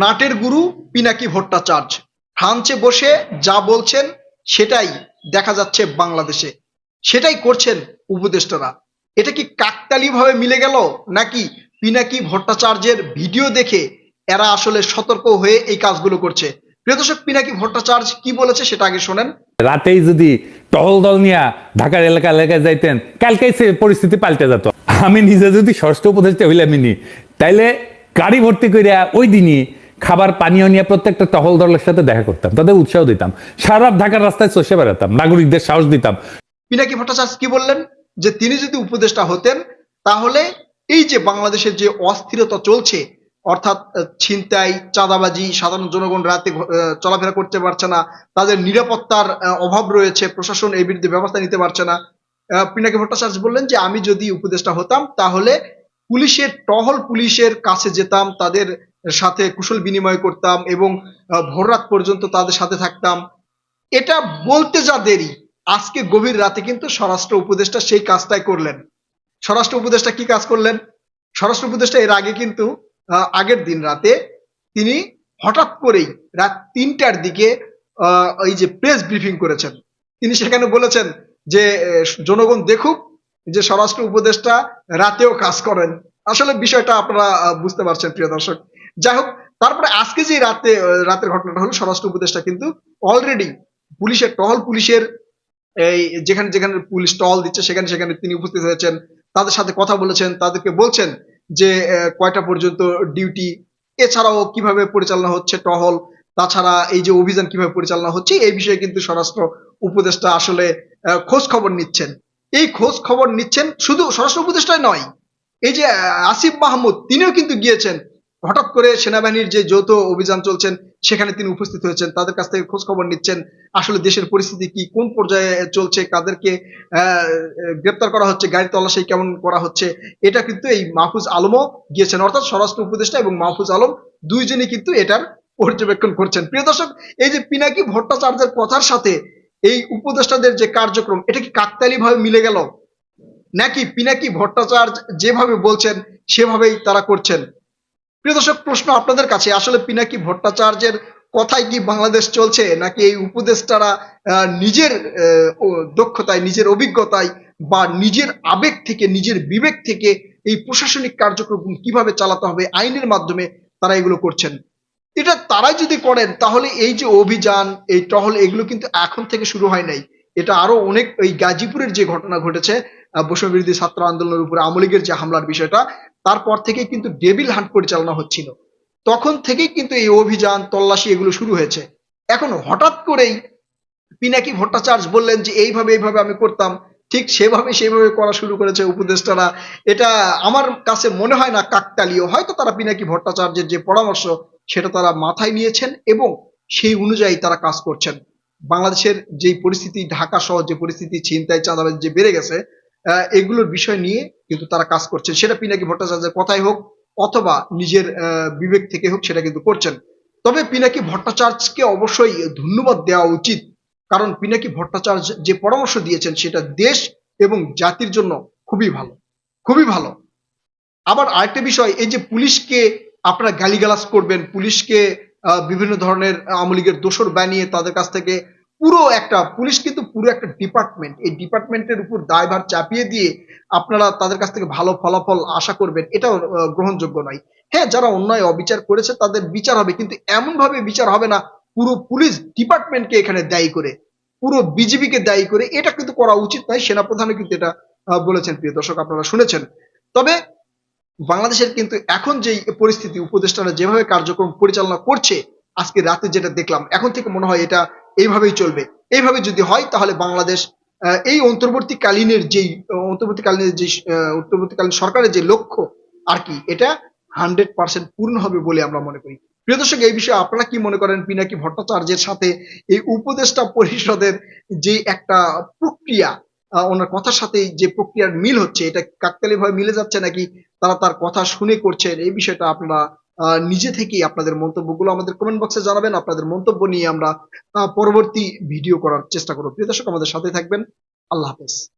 নাটের গুরু পিনাকি ভট্টাচার্য। ফ্রান্সে বসে যা বলছেন সেটাই দেখা যাচ্ছে বাংলাদেশে। সেটাই করছেন উপদেষ্টারা। এটা কি কাকতালি ভাবে মিলে গেল নাকি পিনাকি ভট্টাচার্যের ভিডিও দেখে এরা আসলে সতর্ক হয়ে এই কাজগুলো করছে? প্রিয় পিনাকি ভট্টাচার্য কি বলেছে সেটা আগে শোনেন। রাতেই যদি টহল দল নিয়ে ঢাকার এলাকা এলাকায় যাইতেন, কালকেই সে পরিস্থিতি পাল্টে যেত। আমি নিজে যদি ষষ্ঠ উপদেষ্টা হইলাম ইনি, তাইলে গাড়ি ভর্তি করিয়া ওই দিনই খাবার, পানীয় নিয়ে প্রত্যেকটা টহল দলের সাথে দেখা করতাম, তাদের উৎসাহ দিতাম, সারা ঢাকার রাস্তায় চষে বেড়াতাম, নাগরিকদের সাহস দিতাম। পিনাকি ভট্টাচার্য কি বললেন? যে তিনি যদি উপদেষ্টা হতেন, তাহলে এই যে বাংলাদেশের যে অস্থিরতা চলছে, অর্থাৎ ছিনতাই, চাঁদাবাজি, সাধারণ জনগণ রাতে চলাফেরা করতে পারছে না, তাদের নিরাপত্তার অভাব রয়েছে, প্রশাসন এই বিরুদ্ধে ব্যবস্থা নিতে পারছে না পিনাকি ভট্টাচার্য বললেন যে আমি যদি উপদেষ্টা হতাম, তাহলে পুলিশের টহল পুলিশের কাছে যেতাম, তাদের সাথে কুশল বিনিময় করতাম এবং আহ, ভোররাত পর্যন্ত তাদের সাথে থাকতাম। এটা বলতে যা দেরি আজকে গভীর রাতে কিন্তু স্বরাষ্ট্র উপদেষ্টা সেই কাজটাই করলেন। স্বরাষ্ট্র উপদেষ্টা কি কাজ করলেন? স্বরাষ্ট্র উপদেষ্টা এর আগে কিন্তু আগের দিন রাতে তিনি হঠাৎ করেই রাত তিনটার দিকে এই যে প্রেস ব্রিফিং করেছেন। তিনি সেখানে বলেছেন যে জনগণ দেখুক যে স্বরাষ্ট্র উপদেষ্টা রাতেও কাজ করেন। আসলে বিষয়টা আপনারা বুঝতে পারছেন প্রিয় দর্শক। যাই হোক তারপরে আজকে যে রাতে রাতের ঘটনাটা হলো, স্বরাষ্ট্র উপদেষ্টা কিন্তু অলরেডি পুলিশের, টহল পুলিশের এই যেখানে যেখানে পুলিশ টহল দিচ্ছে, সেখানে সেখানে তিনি উপস্থিত হয়েছেন। তাদের সাথে কথা বলেছেন, তাদেরকে বলছেন যে কয়টা পর্যন্ত ডিউটি এছাড়াও কীভাবে পরিচালনা হচ্ছে টহল, তাছাড়া এই যে অভিযান কীভাবে পরিচালনা হচ্ছে, এই বিষয়ে কিন্তু স্বরাষ্ট্র উপদেষ্টা আসলে খোঁজ খবর নিচ্ছেন। এই খোঁজ খবর নিচ্ছেন শুধু স্বরাষ্ট্র উপদেষ্টাই নয়, এই যে আসিফ মাহমুদ, তিনিও কিন্তু গিয়েছেন হঠাৎ করে সেনাবাহিনীর যে যৌথ অভিযান চলছেন সেখানে তিনি উপস্থিত হয়েছেন। তাদের কাছ থেকে খোঁজ খবর নিচ্ছেন। আসলে দেশের পরিস্থিতি কি, কোন পর্যায়ে চলছে, কাদেরকে গ্রেপ্তার করা হচ্ছে, গাড়ি তল্লাশি কেমন করা হচ্ছে, এটা কিন্তু এই মাহফুজ আলমও গিয়েছেন। অর্থাৎ স্বরাষ্ট্র উপদেষ্টা এবং মাহফুজ আলম দুইজনই কিন্তু এটার পর্যবেক্ষণ করছেন। প্রিয় দর্শক, এই যে পিনাকি ভট্টাচার্যের কথার সাথে এই উপদেষ্টাদের যে কার্যক্রম, এটা কি কাকতালি ভাবে মিলে গেল? নাকি পিনাকি ভট্টাচার্য যেভাবে বলছেন, সেভাবেই তারা করছেন? প্রিয় দর্শক, প্রশ্ন আপনাদের কাছে। আসলে পিনাকি ভট্টাচার্যের কথাই কি বাংলাদেশ চলছে, নাকি এই উপদেষ্টারা নিজের দক্ষতায়, নিজের অভিজ্ঞতায় বা নিজের আবেগ থেকে, নিজের বিবেক থেকে এই প্রশাসনিক কার্যক্রম কীভাবে চালাতে হবে, আইনের মাধ্যমে তারা এগুলো করছেন? এটা তারাই যদি করেন, তাহলে এই যে অভিযান, এই টহল, এগুলো কিন্তু এখন থেকে শুরু হয় নাই। এটা আরও অনেক, এই গাজীপুরের যে ঘটনা ঘটেছে বৈষম্য বিরোধী ছাত্র আন্দোলনের উপরে আওয়ামী লীগের যে হামলার বিষয়টা তারপর থেকে কিন্তু ডেভিল হান্ট পরিচালনা হচ্ছিল। তখন থেকেই কিন্তু এই অভিযান, তল্লাশি এগুলো শুরু হয়েছে। এখন হঠাৎ করেই পিনাকি ভট্টাচার্য বললেন যে, এইভাবে এইভাবে আমি করতাম। ঠিক সেভাবে সেভাবে করা শুরু করেছে উপদেষ্টারা। এটা আমার কাছে মনে হয় না কাকতালীয়। হয়তো তারা পিনাকি ভট্টাচার্যের যে পরামর্শ, সেটা তারা মাথায় নিয়েছেন এবং সেই অনুযায়ী তারা কাজ করছেন। বাংলাদেশের যে পরিস্থিতি, ঢাকা সহ যে পরিস্থিতি, ছিনতাই, চাঁদাবাজি যে বেড়ে গেছে এগুলোর বিষয় নিয়ে কিন্তু তারা কাজ করছেন। সেটা পিনাকি ভট্টাচার্যের কথাই হোক অথবা নিজের বিবেক থেকে হোক সেটা কিন্তু করছেন। তবে পিনাকি ভট্টাচার্যকে অবশ্যই ধন্যবাদ দেওয়া উচিত। কারণ পিনাকি ভট্টাচার্য যে পরামর্শ দিয়েছেন সেটা দেশ এবং জাতির জন্য খুবই ভালো। খুবই ভালো। আবার আরেকটা বিষয়, এই যে পুলিশকে আপনারা গালিগালাজ করবেন, পুলিশকে বিভিন্ন ধরনের আওয়ামী লীগের দোসর বানিয়ে তাদের কাছ থেকে পুরো একটা, পুলিশ কিন্তু পুরো একটা ডিপার্টমেন্ট এই ডিপার্টমেন্টের উপর দায়ভার চাপিয়ে দিয়ে আপনারা তাদের কাছ থেকে ভালো ফলাফল আশা করবেন, এটাও গ্রহণযোগ্য নয়। হ্যাঁ যারা অন্যায়, অবিচার করেছে, তাদের বিচার হবে, কিন্তু এমন ভাবে বিচার হবে না, পুরো পুলিশ ডিপার্টমেন্টকে এখানে দায়ী করে, পুরো বিজেপিকে দায়ী করে, এটা কিন্তু করা উচিত নয়। সেনাপ্রধানও কিন্তু এটা বলেছেন, প্রিয় দর্শক, আপনারা শুনেছেন। তবে বাংলাদেশের কিন্তু এখন যে পরিস্থিতি, উপদেষ্টারা যেভাবে কার্যক্রম পরিচালনা করছে, আজকে রাতে যেটা দেখলাম, এখন থেকে মনে হয় এটা এইভাবেই চলবে। এইভাবে যদি হয়, তাহলে বাংলাদেশ এই অন্তর্বর্তীকালীনের যেই অন্তর্বর্তীকালীন যে অন্তর্বর্তীকালীন সরকারের যে লক্ষ্য আর কি, এটা হান্ড্রেড পার্সেন্ট পূর্ণ হবে বলে আমরা মনে করি। প্রিয় দর্শক, এই বিষয়ে আপনারা কি মনে করেন? পিনাকি ভট্টাচার্যের সাথে এই উপদেষ্টা পরিষদের যে একটা প্রক্রিয়া ওনার কথার সাথে যে প্রক্রিয়ার মিল হচ্ছে, এটা কাকতালি ভাবে মিলে যাচ্ছে নাকি তারা তার কথা শুনে করছেন? এই বিষয়টা আপনারা নিজে থেকেই আপনাদের মন্তব্যগুলো আমাদের কমেন্ট বক্সে জানাবেন। আপনাদের মন্তব্য নিয়ে আমরা পরবর্তী ভিডিও করার চেষ্টা করব। প্রিয় দর্শক, আমাদের সাথে থাকবেন। আল্লাহ হাফেজ।